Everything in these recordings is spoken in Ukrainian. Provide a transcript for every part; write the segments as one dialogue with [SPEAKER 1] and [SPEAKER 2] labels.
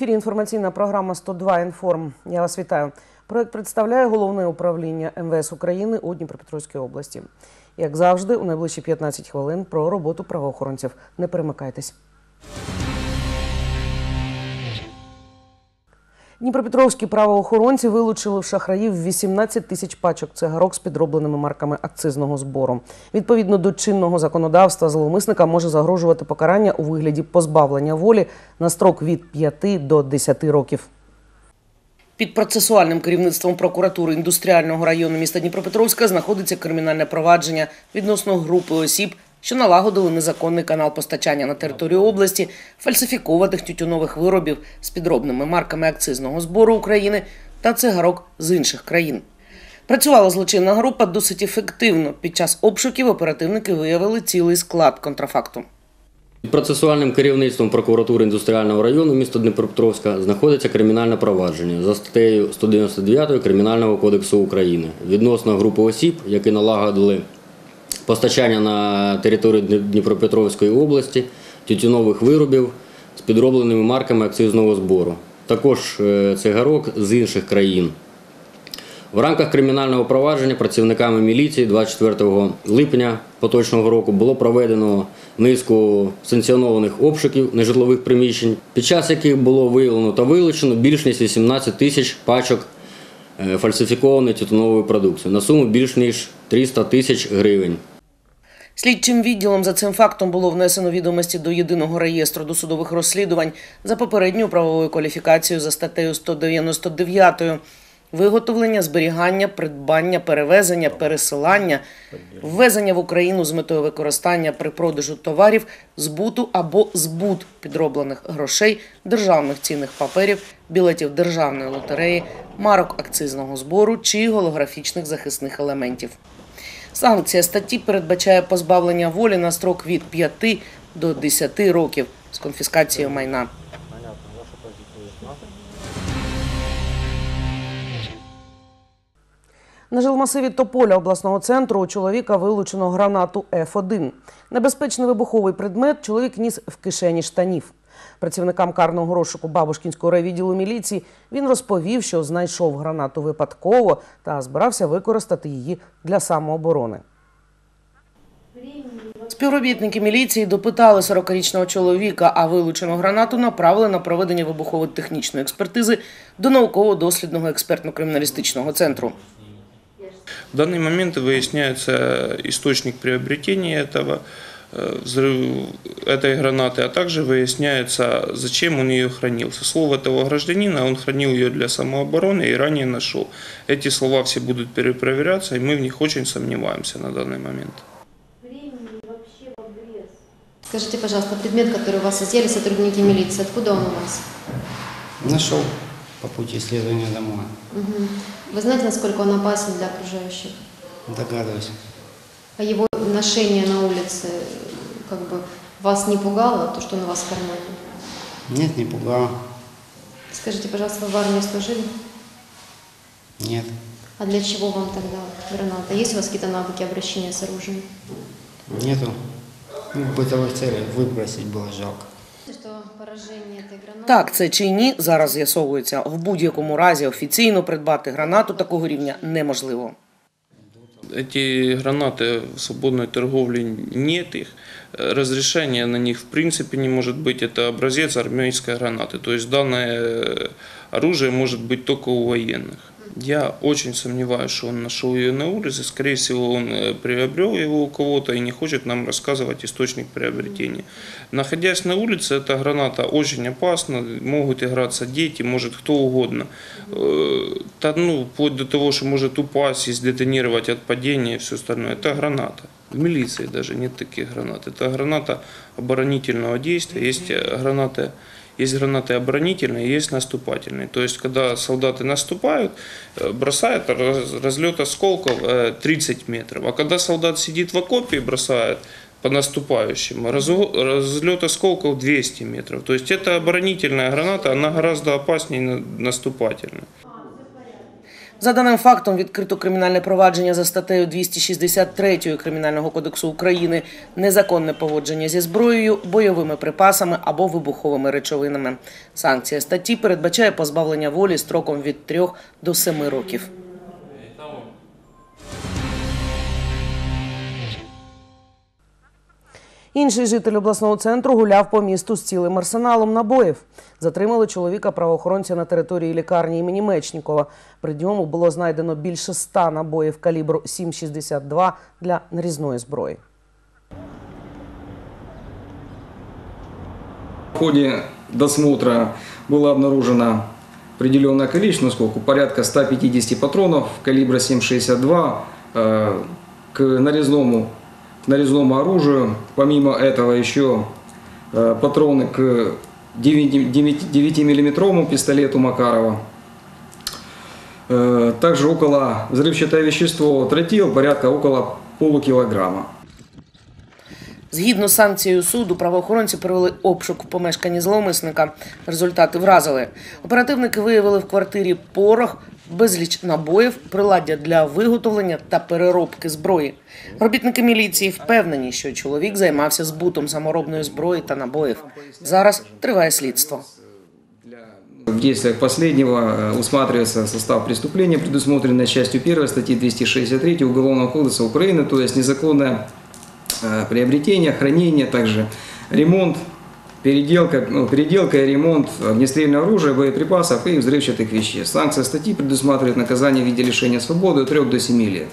[SPEAKER 1] Ефірі інформаційна програма 102 інформ. Я вас вітаю. Проект представляє головне управління МВС України у Дніпропетровській області. Як завжди, у найближчі 15 хвилин про роботу правоохоронців. Не перемикайтесь. Дніпропетровські правоохоронці вилучили в шахраїв 18 тисяч пачок цигарок з підробленими марками акцизного збору. Відповідно до чинного законодавства, зловмисника може загрожувати покарання у вигляді позбавлення волі на строк від 5 до 10 років. Під процесуальним керівництвом прокуратури індустріального району міста Дніпропетровська знаходиться кримінальне провадження відносно групи осіб, що налагодили незаконний канал постачання на територію області фальсифікованих тютюнових виробів з підробними марками акцизного збору України та цигарок з інших країн. Працювала злочинна група досить ефективно. Під час обшуків оперативники виявили цілий склад контрафакту.
[SPEAKER 2] Під процесуальним керівництвом прокуратури індустріального району міста Дніпропетровська знаходиться кримінальне провадження за статтею 199 Кримінального кодексу України відносно групи осіб, які налагодили постачання на території Дніпропетровської області тютюнових виробів з підробленими марками акцизного збору. Також е, цигарок з інших країн. В рамках кримінального провадження працівниками міліції 24 липня поточного року було проведено низку санкціонованих обшуків нежитлових приміщень, під час яких було виявлено та вилучено більш ніж 18 тисяч пачок е, фальсифікованої тютюнової продукції на суму більш ніж 300 тисяч гривень.
[SPEAKER 1] Слідчим відділом за цим фактом було внесено відомості до єдиного реєстру досудових розслідувань за попередньою правовою кваліфікацією за статтею 199 виготовлення, зберігання, придбання, перевезення, пересилання, ввезення в Україну з метою використання при продажу товарів, збуту або збут підроблених грошей, державних цінних паперів, білетів державної лотереї, марок акцизного збору чи голографічних захисних елементів. Санкція статті передбачає позбавлення волі на строк від 5 до 10 років з конфіскацією майна. На жилмасиві Тополя обласного центру у чоловіка вилучено гранату Ф1. Небезпечний вибуховий предмет чоловік ніс в кишені штанів. Працівникам карного розшуку Бабушкінського райвідділу міліції він розповів, що знайшов гранату випадково та збирався використати її для самооборони. Співробітники міліції допитали 40-річного чоловіка, а вилучену гранату направили на проведення вибухово-технічної експертизи до науково-дослідного експертно-криміналістичного центру.
[SPEAKER 3] В данный момент выясняется источник приобретения этого э, Взрыв этой гранаты, а также выясняется, зачем он ее хранил. Со слов этого гражданина, он хранил ее для самообороны и ранее нашел. Эти слова все будут перепроверяться, и мы в них очень сомневаемся на данный момент.
[SPEAKER 4] Скажите, пожалуйста, предмет, который у вас изъяли сотрудники милиции, откуда он у вас?
[SPEAKER 5] Нашел по пути исследования домой.
[SPEAKER 4] Мгм. Вы знаете, насколько он опасен для окружающих?
[SPEAKER 5] Догадываюсь.
[SPEAKER 4] А его ношение на улице как бы вас не пугало, то, что он у вас в кармане?
[SPEAKER 5] Нет, не пугало.
[SPEAKER 4] Скажите, пожалуйста, вы в армии служили?
[SPEAKER 5] Нет.
[SPEAKER 4] А для чего вам тогда граната? Есть у вас какие-то навыки обращения с оружием?
[SPEAKER 5] Нету. Ну, в бытовых целях выбросить было жалко.
[SPEAKER 4] Что поражение этой гранаты...
[SPEAKER 1] Так, це чи ні, зараз з'ясовується. В будь-якому разі офіційно придбати гранату такого рівня неможливо.
[SPEAKER 3] Эти гранаты в свободной торговле нет их. Э, Разрешения на них в принципе не может быть. Это образец армейской гранаты. То есть данное э, оружие может быть только у военных. Я очень сомневаюсь, что он нашел ее на улице. Скорее всего, он э, приобрел его у кого-то и не хочет нам рассказывать источник приобретения. Находясь на улице, эта граната очень опасна. Могут играться дети, может кто угодно. Э, Та, ну, вплоть до того, что может упасть и сдетонировать от падения и все остальное. Это граната. В милиции даже нет таких гранат. Это граната оборонительного действия. Есть э, гранаты есть гранаты оборонительные, есть наступательные. То есть, когда солдаты наступают, э, бросают раз- разлет осколков э, 30 метров. А когда солдат сидит в окопе и бросает по наступающим, разо- разлет осколков 200 метров. То есть, это оборонительная граната, она гораздо опаснее на- наступательной.
[SPEAKER 1] За даним фактом відкрито кримінальне провадження за статтею 263 Кримінального кодексу України незаконне поводження зі зброєю, бойовими припасами або вибуховими речовинами. Санкція статті передбачає позбавлення волі строком від 3 до 7 років. Інший житель обласного центру гуляв по місту з цілим арсеналом набоїв. Затримали чоловіка правоохоронця на території лікарні імені Мечнікова. При ньому було знайдено більше ста набоїв калібру 7,62 для нарізної зброї.
[SPEAKER 6] В ходе досмотра было обнаружено определенное количество, сколько, порядка 150 патронов калибра 7,62 э, к нарезному, к нарезному оружию. Помимо этого еще э, патроны к 9-миллиметровому пистолету Макарова. Э, Также около взрывчатое вещество тротил, порядка около полукилограмма.
[SPEAKER 1] Згідно з санкцією суду, правоохоронці провели обшук в помешканні зловмисника. Результати вразили. Оперативники виявили в квартирі порох, безліч набоїв, приладдя для виготовлення та переробки зброї. Робітники міліції впевнені, що чоловік займався збутом саморобної зброї та набоїв. Зараз триває слідство.
[SPEAKER 6] В действиях последнего э, усматривается состав преступления, предусмотренный частью 1 статьи 263 Уголовного кодекса Украины, то есть незаконное э, приобретение, хранение, также ремонт, переделка, ну, переделка и ремонт огнестрельного оружия, боеприпасов и взрывчатых веществ. Санкция статьи предусматривает наказание в виде лишения свободы от 3 до 7 лет.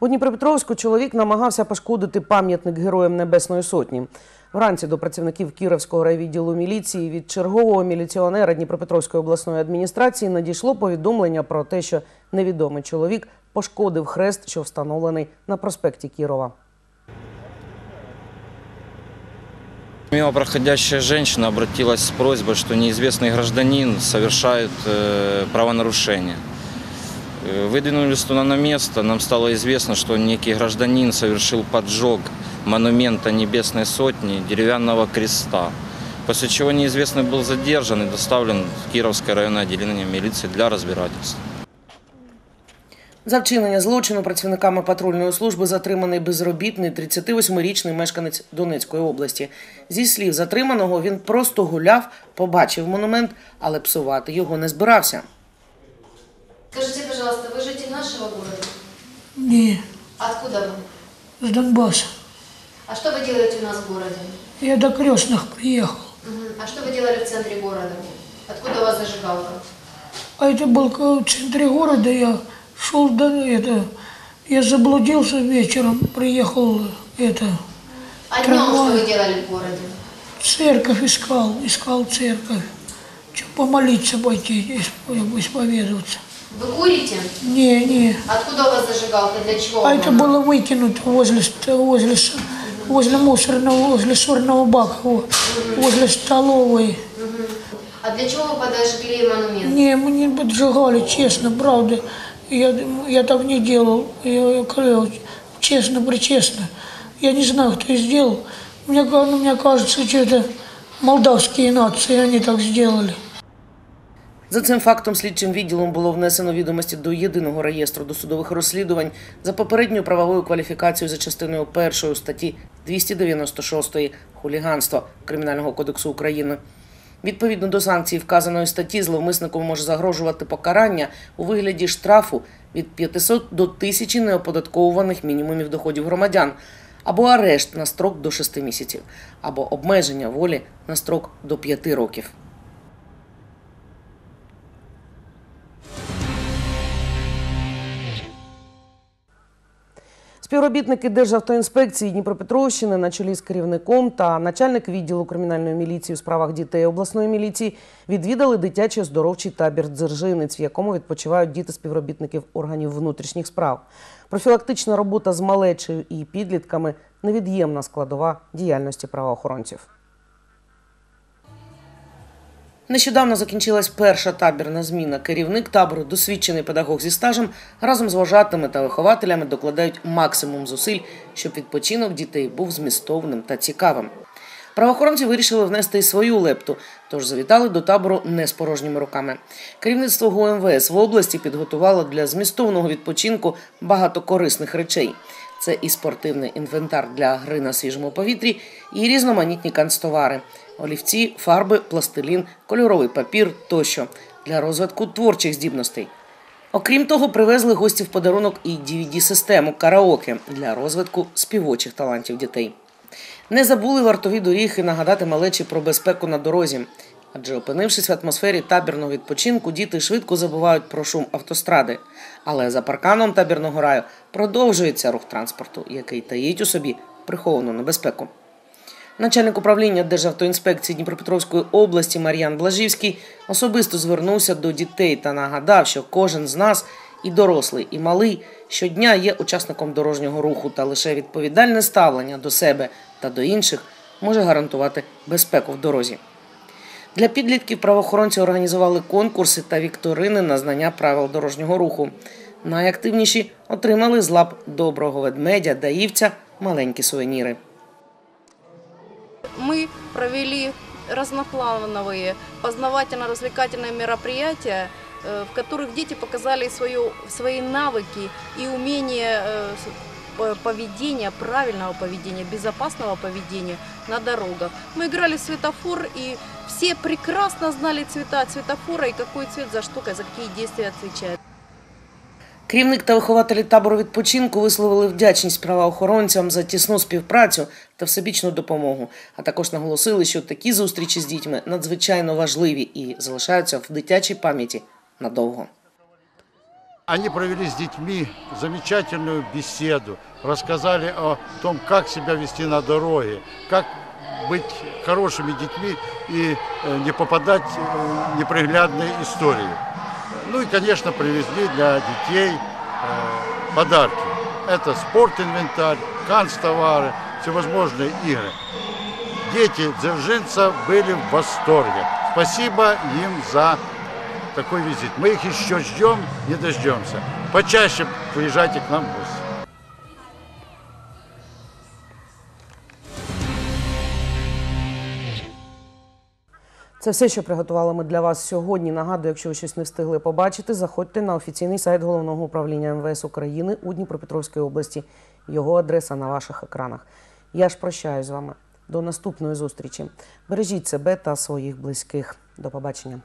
[SPEAKER 1] У Дніпропетровську чоловік намагався пошкодити пам'ятник Героям Небесної Сотні. Вранці до працівників Кіровського райвідділу міліції від чергового міліціонера Дніпропетровської обласної адміністрації надійшло повідомлення про те, що невідомий чоловік пошкодив хрест, що встановлений на проспекті Кірова.
[SPEAKER 7] Мимо проходящая женщина обратилась с просьбой, что неизвестный гражданин совершает э, правонарушение. Э, Выдвинулись туда на место, нам стало известно, что некий гражданин совершил поджог монумента Небесной Сотни, деревянного креста. После чего неизвестный был задержан и доставлен в Кировское районное отделение милиции для разбирательства.
[SPEAKER 1] За вчинення злочину працівниками патрульної служби затриманий безробітний 38-річний мешканець Донецької області. Зі слів затриманого, він просто гуляв, побачив монумент, але псувати його не збирався.
[SPEAKER 4] Скажите, пожалуйста, вы житель нашего города?
[SPEAKER 8] Не,
[SPEAKER 4] Откуда вы?
[SPEAKER 8] с Донбасса.
[SPEAKER 4] А что вы делаете у нас в городе?
[SPEAKER 8] Я до крестных приехал.
[SPEAKER 4] Мгм. А что вы делали в центре города? Откуда у вас зажигалка?
[SPEAKER 8] А это был к- в центре города, я шел до это, я заблудился вечером, приехал это,
[SPEAKER 4] А днем что вы делали в городе?
[SPEAKER 8] церковь искал, искал церковь. Чё, помолиться пойти, исп- исповедоваться.
[SPEAKER 4] Вы курите?
[SPEAKER 8] Не, не.
[SPEAKER 4] Откуда у вас зажигалка? Для чего?
[SPEAKER 8] А это было выкинуто возле, возле, с- возле мусорного, возле сорного бака, во, возле столовой.
[SPEAKER 4] А для чего вы подожгли монумент?
[SPEAKER 8] Не, мы не поджигали, честно, правда. Я, я так не делал. Я, я честно, причестно. Я не знаю, кто сделал. Мне, ну, мне кажется, что это молдавские нации, они так сделали.
[SPEAKER 1] За цим фактом слідчим відділом було внесено відомості до єдиного реєстру досудових розслідувань за попередньою правовою кваліфікацією за частиною першої статті 296 хуліганство Кримінального кодексу України. Відповідно до санкцій вказаної статті, зловмиснику може загрожувати покарання у вигляді штрафу від 500 до 1000 неоподатковуваних мінімумів доходів громадян, або арешт на строк до 6 місяців, або обмеження волі на строк до 5 років. Співробітники Державтоінспекції Дніпропетровщини на чолі з керівником та начальник відділу кримінальної міліції у справах дітей обласної міліції відвідали дитячий оздоровчий табір Дзержинець, в якому відпочивають діти співробітників органів внутрішніх справ. Профілактична робота з малечею і підлітками невід'ємна складова діяльності правоохоронців. Нещодавно закінчилась перша табірна зміна. Керівник табору, досвідчений педагог зі стажем, разом з вожатими та вихователями докладають максимум зусиль, щоб відпочинок дітей був змістовним та цікавим. Правоохоронці вирішили внести і свою лепту, тож завітали до табору не з порожніми руками. Керівництво ГУМВС в області підготувало для змістовного відпочинку багато корисних речей. Це і спортивний інвентар для гри на свіжому повітрі, і різноманітні канцтовари – олівці, фарби, пластилін, кольоровий папір тощо для розвитку творчих здібностей. Окрім того, привезли гості в подарунок і DVD-систему караоке для розвитку співочих талантів дітей. Не забули вартові доріг і нагадати малечі про безпеку на дорозі. Адже опинившись в атмосфері табірного відпочинку, діти швидко забувають про шум автостради. Але за парканом табірного раю продовжується рух транспорту, який таїть у собі приховану небезпеку. Начальник управління Державтоінспекції Дніпропетровської області Мар'ян Блажівський особисто звернувся до дітей та нагадав, що кожен з нас, і дорослий, і малий, щодня є учасником дорожнього руху, та лише відповідальне ставлення до себе та до інших може гарантувати безпеку в дорозі. Для підлітків правоохоронці організували конкурси та вікторини на знання правил дорожнього руху. Найактивніші отримали з лап доброго ведмедя Даївця маленькі сувеніри
[SPEAKER 9] мы провели разноплановые познавательно-развлекательные мероприятия, э, в которых дети показали свою, свои навыки и умение э, с- п- поведения, правильного поведения, безопасного поведения на дорогах. Мы играли в светофор, и все прекрасно знали цвета светофора и какой цвет за что, за какие действия отвечает.
[SPEAKER 1] Керівник та вихователі табору відпочинку висловили вдячність правоохоронцям за тісну співпрацю та всебічну допомогу. А також наголосили, що такі зустрічі з дітьми надзвичайно важливі і залишаються в дитячій пам'яті надовго.
[SPEAKER 10] Они провели с детьми замечательную беседу, рассказали о том, как себя вести на дороге, как быть хорошими детьми и э, не попадать э, в неприглядные истории. Ну и, конечно, привезли для детей э, подарки. Это спортинвентарь, канцтовары, всевозможные игры. Дети дзержинца были в восторге. Спасибо им за такой визит. Мы их еще ждем, не дождемся. Почаще приезжайте к нам в гости.
[SPEAKER 1] Це все, що приготували ми для вас сьогодні. Нагадую, якщо ви щось не встигли побачити, заходьте на офіційний сайт головного управління МВС України у Дніпропетровській області. Його адреса на ваших екранах. Я ж прощаюсь з вами. До наступної зустрічі. Бережіть себе та своїх близьких. До побачення.